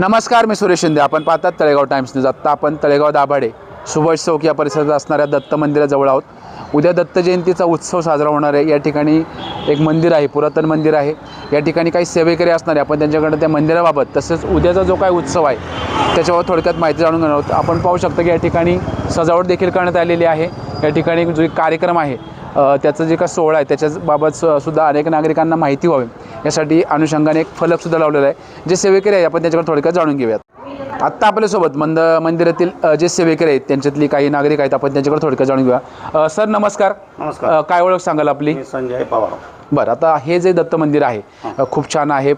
नमस्कार मी सुरेश शिंदे. आपण पाहतात तळेगाव टाइम्स न्यूज. आत्ता आपण तळेगाव दाभाडे सुभाष चौक या परिसरात असणाऱ्या दत्त मंदिराजवळ आहोत. उद्या दत्त जयंतीचा उत्सव साजरा होणार आहे. या ठिकाणी एक मंदिर आहे पुरातन मंदिर आहे. या ठिकाणी काही सेवेकरी असणार आहे आपण त्यांच्याकडनं त्या मंदिराबाबत तसेच उद्याचा जो काही उत्सव आहे त्याच्यावर थोडक्यात माहिती जाणून घेणार आहोत. आपण पाहू शकतो की या ठिकाणी सजावट देखील करण्यात आलेली आहे. या ठिकाणी जो एक कार्यक्रम आहे त्याचं जे काही सोहळा आहे त्याच्याबाबत सुद्धा अनेक नागरिकांना माहिती व्हावी. यासाठी अनुषंगाने एक फलकसुद्धा लावलेला आहे. जे सेवेकरी आहे आपण त्याच्याकडे थोडक्यात जाणून घेऊयात. आत्ता आपल्यासोबत मंद मंदिरातील जे सेवेकरी आहेत त्यांच्यातली काही नागरिक आहेत आपण त्यांच्याकडे थोडक्यात जाणून घेऊया. सर नमस्कार. नमस्कार. काय ओळख सांगाल आपली? संजय पवार. बरं आता हे जे दत्त मंदिर आहे खूप छान आहे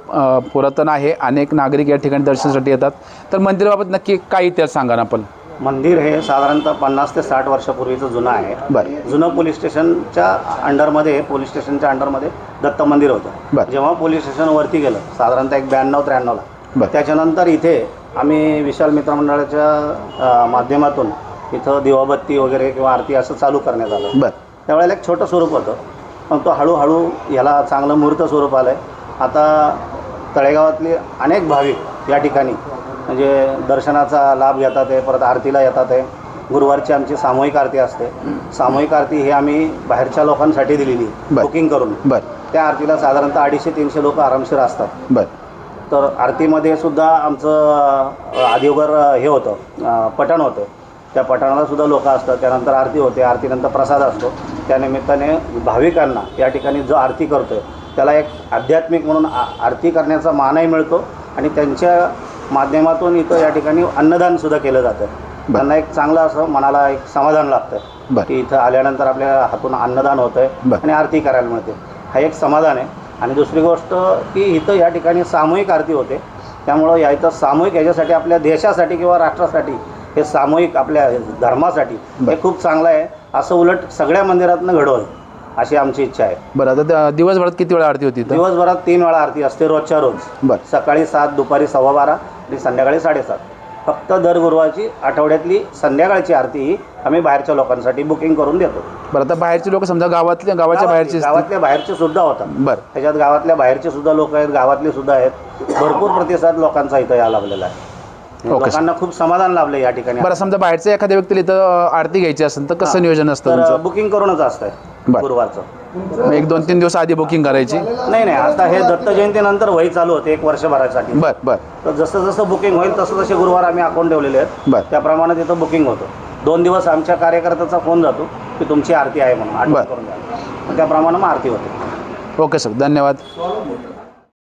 पुरातन आहे अनेक नागरिक या ठिकाणी दर्शनासाठी येतात. तर मंदिराबाबत नक्की काय इतिहास सांगा ना आपण? मंदिर हे साधारणतः पन्नास ते साठ वर्षापूर्वीचं जुनं आहे. बरं. जुनं पोलीस स्टेशनच्या अंडरमध्ये पोलीस स्टेशनच्या अंडरमध्ये दत्त मंदिर होतं. बरं. जेव्हा पोलीस स्टेशन वरती गेलं साधारणतः एक ब्याण्णव त्र्याण्णवला. बरं. त्याच्यानंतर इथे आम्ही विशाल मित्रमंडळाच्या अ, माध्यमातून इथं दिवाबत्ती वगैरे किंवा आरती असं चालू करण्यात आलं. बरं. त्यावेळेला एक छोटं स्वरूप होतं. पण तो हळूहळू याला चांगलं मूर्त स्वरूप आलं आहे आता तळेगावातले अनेक भाविक या ठिकाणी. म्हणजे दर्शनाचा लाभ घेतात आहे परत आरतीला येतात आहे गुरुवारची आमची सामूहिक आरती असते. सामूहिक आरती ही आम्ही बाहेरच्या लोकांसाठी दिलेली. बुकिंग करून. बरं. त्या आरतीला साधारणतः अडीचशे तीनशे लोक आरामशीर असतात. बरं. तर आरतीमध्ये सुद्धा आमचं आदिवगर हे होतं पठण होतं. त्या पठणाला सुद्धा लोक असतात. त्यानंतर आरती होते. आरतीनंतर प्रसाद असतो. त्यानिमित्ताने भाविकांना या ठिकाणी जो आरती करतो त्याला एक आध्यात्मिक म्हणून आ आरती करण्याचा मानही मिळतो. आणि त्यांच्या माध्यमातून इथं या ठिकाणी अन्नदानसुद्धा केलं जातं. त्यांना एक चांगलं असं मनाला एक समाधान लागतं की इथं आल्यानंतर आपल्या हातून अन्नदान होतं आहे. आणि आरती करायला मिळते. हा एक समाधान आहे. आणि दुसरी गोष्ट की इथं या ठिकाणी सामूहिक आरती होते. त्यामुळं या इथं सामूहिक याच्यासाठी आपल्या देशासाठी किंवा राष्ट्रासाठी हे सामूहिक आपल्या धर्मासाठी. हे खूप चांगलं आहे. असं उलट सगळ्या मंदिरातनं घडवलं अशी आमची इच्छा आहे. बरं आता त्या दिवसभरात किती वेळा आरती होती इथं? दिवसभरात तीन वेळा आरती असते रोजच्या रोज. बरं. सकाळी सात दुपारी सव्वा बारा आणि संध्याकाळी साडेसात. फक्त दर गुरुवारची आठवड्यातली संध्याकाळची आरती ही आम्ही बाहेरच्या लोकांसाठी बुकिंग करून देतो. बरं आता बाहेरचे लोक समजा गावातल्या गावाच्या बाहेरचे असतील. गावातल्या बाहेरचे सुद्धा होतात. बरं. त्याच्यात गावातल्या बाहेरचे सुद्धा लोक आहेत गावातले सुद्धा आहेत. भरपूर प्रतिसाद लोकांचा इथं या लाभलेला आहे. लोकांना खूप समाधान लाभले या ठिकाणी. बरं समजा बाहेरच्या एखाद्या व्यक्तीला इथं अ, आरती घ्यायची असेल तर कसं नियोजन असतं तर तुमचं? बुकिंग करूनच असतंय. बरं. गुरुवारचं मग एक दोन तीन दिवस आधी बुकिंग करायची? नाही नाही आता हे दत्त जयंतीनंतर वही चालू होते एक वर्षभरासाठी. बरं बरं. तर जसं जसं बुकिंग होईल तसं तसे गुरुवार आम्ही अकाउंट ठेवलेले आहेत. बरं. त्याप्रमाणे तिथं बुकिंग होतं. दोन दिवस आमच्या कार्यकर्त्याचा फोन जातो की तुमची आरती आहे म्हणून आठवण बरं. करून द्या. त्याप्रमाणे मग आरती होते. ओके सर धन्यवाद.